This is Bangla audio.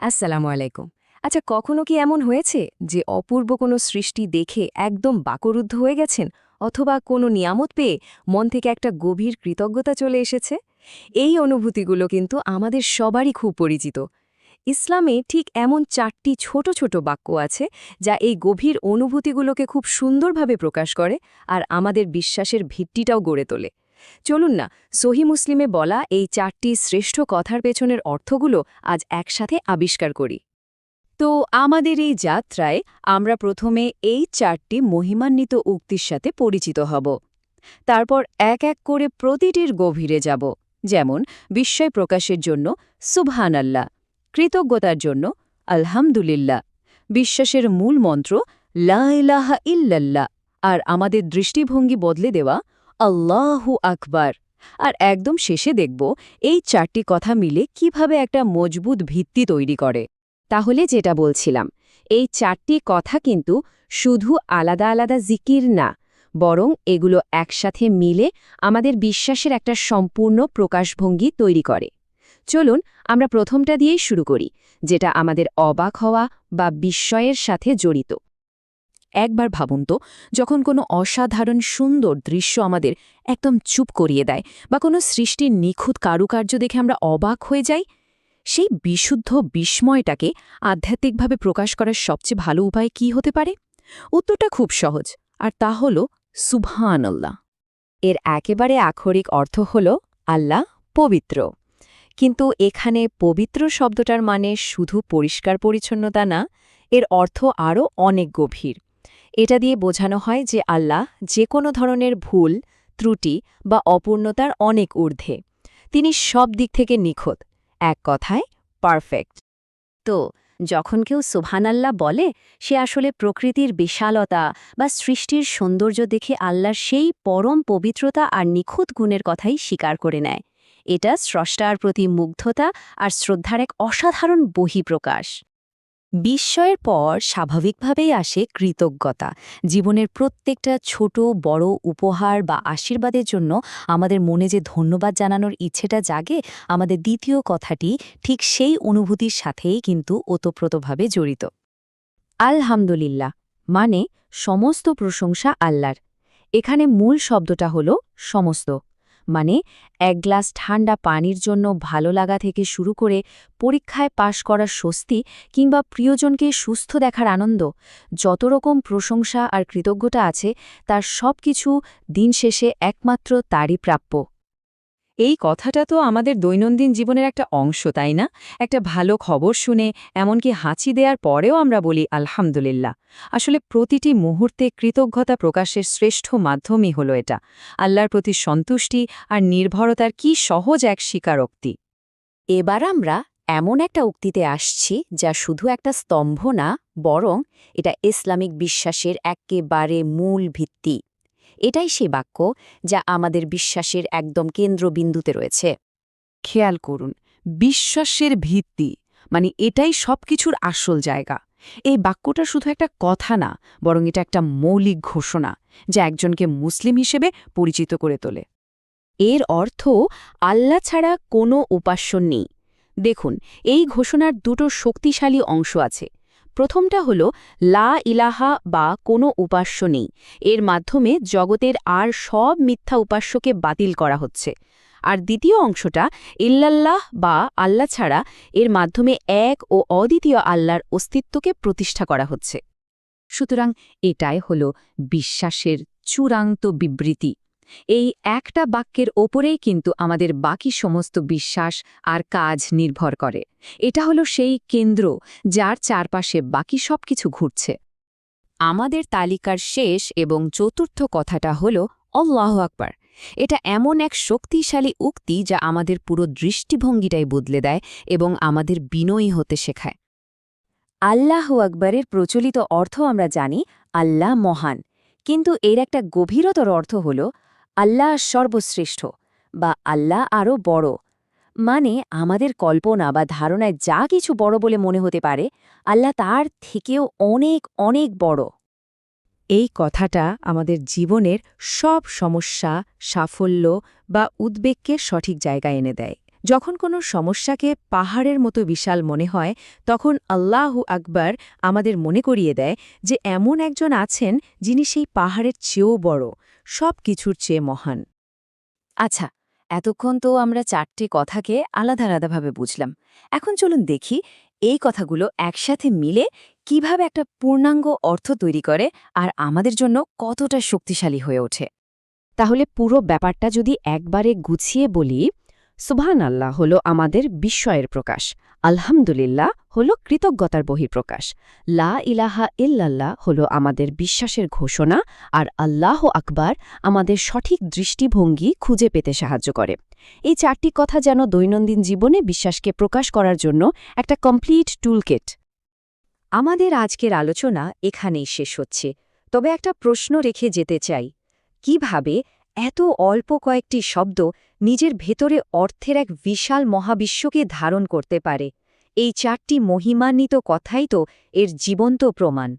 আসসালামু আলাইকুম। আচ্ছা কখনো কি এমন হয়েছে যে অপূর্ব কোনো সৃষ্টি দেখে একদম বাকরুদ্ধ হয়ে গেছেন অথবা কোনো নিয়ামত পেয়ে মন থেকে একটা গভীর কৃতজ্ঞতা চলে এসেছে? এই অনুভূতিগুলো কিন্তু আমাদের সবারই খুব পরিচিত। ইসলামে ঠিক এমন চারটি ছোট ছোট বাক্য আছে যা এই গভীর অনুভূতিগুলোকে খুব সুন্দরভাবে প্রকাশ করে আর আমাদের বিশ্বাসের ভিত্তিটাও গড়ে তোলে। চলুন না, সহি মুসলিমে বলা এই চারটি শ্রেষ্ঠ কথার পেছনের অর্থগুলো আজ একসাথে আবিষ্কার করি। তো আমাদের এই যাত্রায় আমরা প্রথমে এই চারটি মহিমান্বিত উক্তির সাথে পরিচিত হব। তারপর এক এক করে প্রতিটির গভীরে যাব, যেমন বিস্ময় প্রকাশের জন্য সুবহান আল্লাহ কৃতজ্ঞতার জন্য আলহামদুলিল্লাহ, বিশ্বাসের মূল মন্ত্র লা ইলাহা ইল্লাল্লাহ, আর আমাদের দৃষ্টিভঙ্গি বদলে দেওয়া আল্লাহু আকবার। আর একদম শেষে দেখব এই চারটি কথা মিলে কীভাবে একটা মজবুত ভিত্তি তৈরি করে। তাহলে যেটা বলছিলাম, এই চারটি কথা কিন্তু শুধু আলাদা আলাদা জিকির না, বরং এগুলো একসাথে মিলে আমাদের বিশ্বাসের একটা সম্পূর্ণ প্রকাশভঙ্গি তৈরি করে। চলুন আমরা প্রথমটা দিয়েই শুরু করি, যেটা আমাদের অবাক হওয়া বা বিস্ময়ের সাথে জড়িত। একবার ভাবুন তো, যখন কোনো অসাধারণ সুন্দর দৃশ্য আমাদের একদম চুপ করিয়ে দেয় বা কোনো সৃষ্টির নিখুঁত কারুকার্য দেখে আমরা অবাক হয়ে যাই, সেই বিশুদ্ধ বিস্ময়টাকে আধ্যাত্মিকভাবে প্রকাশ করার সবচেয়ে ভালো উপায় কি হতে পারে? উত্তরটা খুব সহজ, আর তা হল সুবহানাল্লাহ। এর একেবারে আক্ষরিক অর্থ হল আল্লাহ পবিত্র। কিন্তু এখানে পবিত্র শব্দটার মানে শুধু পরিষ্কার পরিচ্ছন্নতা না, এর অর্থ আরও অনেক গভীর। এটা দিয়ে বোঝানো হয় যে আল্লাহ যে কোনো ধরনের ভুল, ত্রুটি বা অপূর্ণতার অনেক ঊর্ধ্বে। তিনি সব দিক থেকে নিখুঁত, এক কথায় পারফেক্ট। তো, যখন কেউ সুবহানাল্লাহ বলে, সে আসলে প্রকৃতির বিশালতা বা সৃষ্টির সৌন্দর্য দেখে আল্লাহর সেই পরম পবিত্রতা আর নিখুঁত গুণের কথাই স্বীকার করে নেয়। এটা স্রষ্টার প্রতি মুগ্ধতা আর শ্রদ্ধার এক অসাধারণ বহিঃপ্রকাশ। বিস্ময়ের পর স্বাভাবিকভাবেই আসে কৃতজ্ঞতা। জীবনের প্রত্যেকটা ছোট, বড় উপহার বা আশীর্বাদের জন্য আমাদের মনে যে ধন্যবাদ জানানোর ইচ্ছেটা জাগে, আমাদের দ্বিতীয় কথাটি ঠিক সেই অনুভূতির সাথেই কিন্তু ওতপ্রোতভাবে জড়িত। আলহামদুলিল্লাহ মানে সমস্ত প্রশংসা আল্লাহর। এখানে মূল শব্দটা হল সমস্ত। মানে এক গ্লাস ঠান্ডা পানির জন্য ভালো লাগা থেকে শুরু করে পরীক্ষায় পাশ করার স্বস্তি কিংবা প্রিয়জনকে সুস্থ দেখার আনন্দ, যত রকম প্রশংসা আর কৃতজ্ঞতা আছে, তার সব কিছু দিন শেষে একমাত্র তারই প্রাপ্য। এই কথাটা তো আমাদের দৈনন্দিন জীবনের একটা অংশ, তাই না? একটা ভালো খবর শুনে, এমনকি হাঁচি দেওয়ার পরেও আমরা বলি, আলহামদুলিল্লাহ। আসলে প্রতিটি মুহূর্তে কৃতজ্ঞতা প্রকাশের শ্রেষ্ঠ মাধ্যমই হলো এটা। আল্লাহর প্রতি সন্তুষ্টি আর নির্ভরতার কি সহজ এক স্বীকারোক্তি। এবার আমরা এমন একটা উক্তিতে আসছি, যা শুধু একটা স্তম্ভ না, বরং এটা ইসলামিক বিশ্বাসের একেবারে মূল ভিত্তি। এটাই সেই বাক্য যা আমাদের বিশ্বাসের একদম কেন্দ্রবিন্দুতে রয়েছে। খেয়াল করুন, বিশ্বাসের ভিত্তি মানে এটাই সবকিছুর আসল জায়গা। এই বাক্যটা শুধু একটা কথা না, বরং এটা একটা মৌলিক ঘোষণা যা একজনকে মুসলিম হিসেবে পরিচিত করে তোলে। এর অর্থ, আল্লাহ ছাড়া কোনো উপাস্য নেই। দেখুন, এই ঘোষণার দুটো শক্তিশালী অংশ আছে। প্রথমটা হল, লা ইলাহা বা কোনো উপাস্য নেই। এর মাধ্যমে জগতের আর সব মিথ্যা উপাস্যকে বাতিল করা হচ্ছে। আর দ্বিতীয় অংশটা, ইল্লাল্লাহ বা আল্লাহ ছাড়া, এর মাধ্যমে এক ও অদ্বিতীয় আল্লাহর অস্তিত্বকে প্রতিষ্ঠা করা হচ্ছে। সুতরাং এটাই হল বিশ্বাসের চূড়ান্ত বিবৃতি। এই একটা বাক্যের ওপরেই কিন্তু আমাদের বাকি সমস্ত বিশ্বাস আর কাজ নির্ভর করে। এটা হলো সেই কেন্দ্র যার চারপাশে বাকি সবকিছু ঘুরছে। আমাদের তালিকার শেষ এবং চতুর্থ কথাটা হল অল্লাহ আকবার। এটা এমন এক শক্তিশালী উক্তি যা আমাদের পুরো দৃষ্টিভঙ্গিটাই বদলে দেয় এবং আমাদের বিনয়ী হতে শেখায়। আল্লাহ আকবরের প্রচলিত অর্থ আমরা জানি আল্লাহ মহান, কিন্তু এর একটা গভীরতর অর্থ হল আল্লাহ সর্বশ্রেষ্ঠ বা আল্লাহ আরও বড়। মানে আমাদের কল্পনা বা ধারণায় যা কিছু বড় বলে মনে হতে পারে, আল্লাহ তার থেকেও অনেক অনেক বড়। এই কথাটা আমাদের জীবনের সব সমস্যা, সাফল্য বা উদ্বেগকে সঠিক জায়গায় এনে দেয়। যখন কোনো সমস্যাকে পাহাড়ের মতো বিশাল মনে হয়, তখন আল্লাহু আকবার আমাদের মনে করিয়ে দেয় যে এমন একজন আছেন যিনি সেই পাহাড়ের চেয়েও বড়। সব কিছুর চেয়ে মহান। আচ্ছা এতক্ষণ তো আমরা চারটে কথাকে আলাদা আলাদাভাবে বুঝলাম। এখন চলুন দেখি এই কথাগুলো একসাথে মিলে কীভাবে একটা পূর্ণাঙ্গ অর্থ তৈরি করে আর আমাদের জন্য কতটা শক্তিশালী হয়ে ওঠে। তাহলে পুরো ব্যাপারটা যদি একবারে গুছিয়ে বলি সুবহান আল্লাহ হল আমাদের বিস্ময়ের প্রকাশ, আলহামদুলিল্লাহ হল কৃতজ্ঞতার বহিঃপ্রকাশ, লা ইলাহা ইল্লাল্লাহ হল আমাদের বিশ্বাসের ঘোষণা, আর আল্লাহ আকবার আমাদের সঠিক দৃষ্টিভঙ্গি খুঁজে পেতে সাহায্য করে। এই চারটি কথা যেন দৈনন্দিন জীবনে বিশ্বাসকে প্রকাশ করার জন্য একটা কমপ্লিট টুলকেট। আমাদের আজকের আলোচনা এখানেই শেষ হচ্ছে। তবে একটা প্রশ্ন রেখে যেতে চাই। কীভাবে এত অল্প কয়েকটি শব্দ নিজের ভেতরে অর্থের এক বিশাল মহাবিশ্বকে ধারণ করতে পারে। এই চারটি মহিমান্বিত কথাই তো এর জীবন্ত প্রমাণ।